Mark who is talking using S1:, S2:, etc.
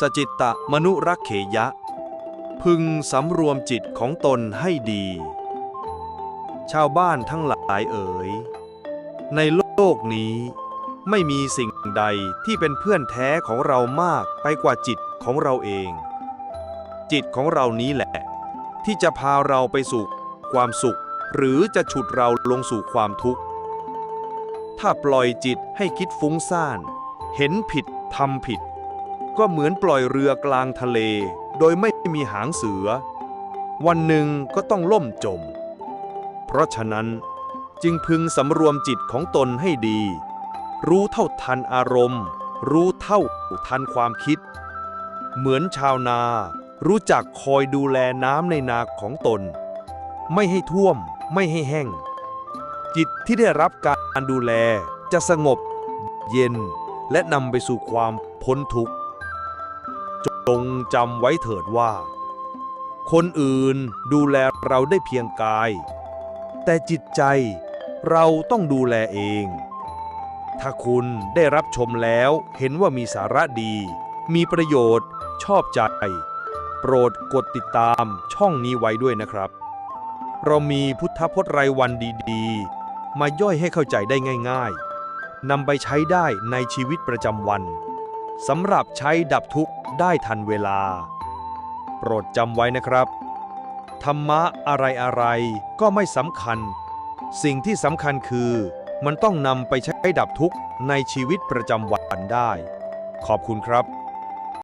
S1: สจิตตะมนุรักเขยะ พึงสำรวมจิตของตนให้ดี ชาวบ้านทั้งหลายเอ๋ย ในโลกนี้ ไม่มีสิ่งใดที่เป็นเพื่อนแท้ของเรามากไปกว่าจิตของเราเอง จิตของเรานี้แหละ ที่จะพาเราไปสู่ความสุข หรือจะฉุดเราลงสู่ความทุกข์ ถ้าปล่อยจิตให้คิดฟุ้งซ่าน เห็นผิดทำผิด ก็เหมือนปล่อยเรือกลางทะเล โดยไม่มีหางเสือ วันหนึ่งก็ต้องล่มจม เพราะฉะนั้นจึงพึงสำรวมจิตของตนให้ดี รู้เท่าทันอารมณ์ รู้เท่าทันความคิด เหมือนชาวนา รู้จักคอยดูแลน้ำในนาของตน ไม่ให้ท่วม ไม่ให้แห้ง จิตที่ได้รับการดูแลจะสงบ เย็นและนำไปสู่ความพ้นทุกข์ จงจำไว้เถิดว่า คนอื่นดูแลเราได้เพียงกาย แต่จิตใจเราต้องดูแลเอง ถ้าคุณได้รับชมแล้วเห็นว่ามีสาระดี มีประโยชน์ ชอบใจ โปรดกดติดตามช่องนี้ไว้ด้วยนะครับ เรามีพุทธพจน์รายวันดีๆ มาย่อยให้เข้าใจได้ง่าย ๆนำไปใช้ได้ในชีวิตประจำวัน สำหรับใช้ดับทุกข์ได้ทันเวลา โปรดจำไว้นะครับ ธรรมะอะไรอะไรก็ไม่สำคัญ สิ่งที่สำคัญคือมันต้องนำไปใช้ดับทุกข์ในชีวิตประจำวันได้ ขอบคุณครับ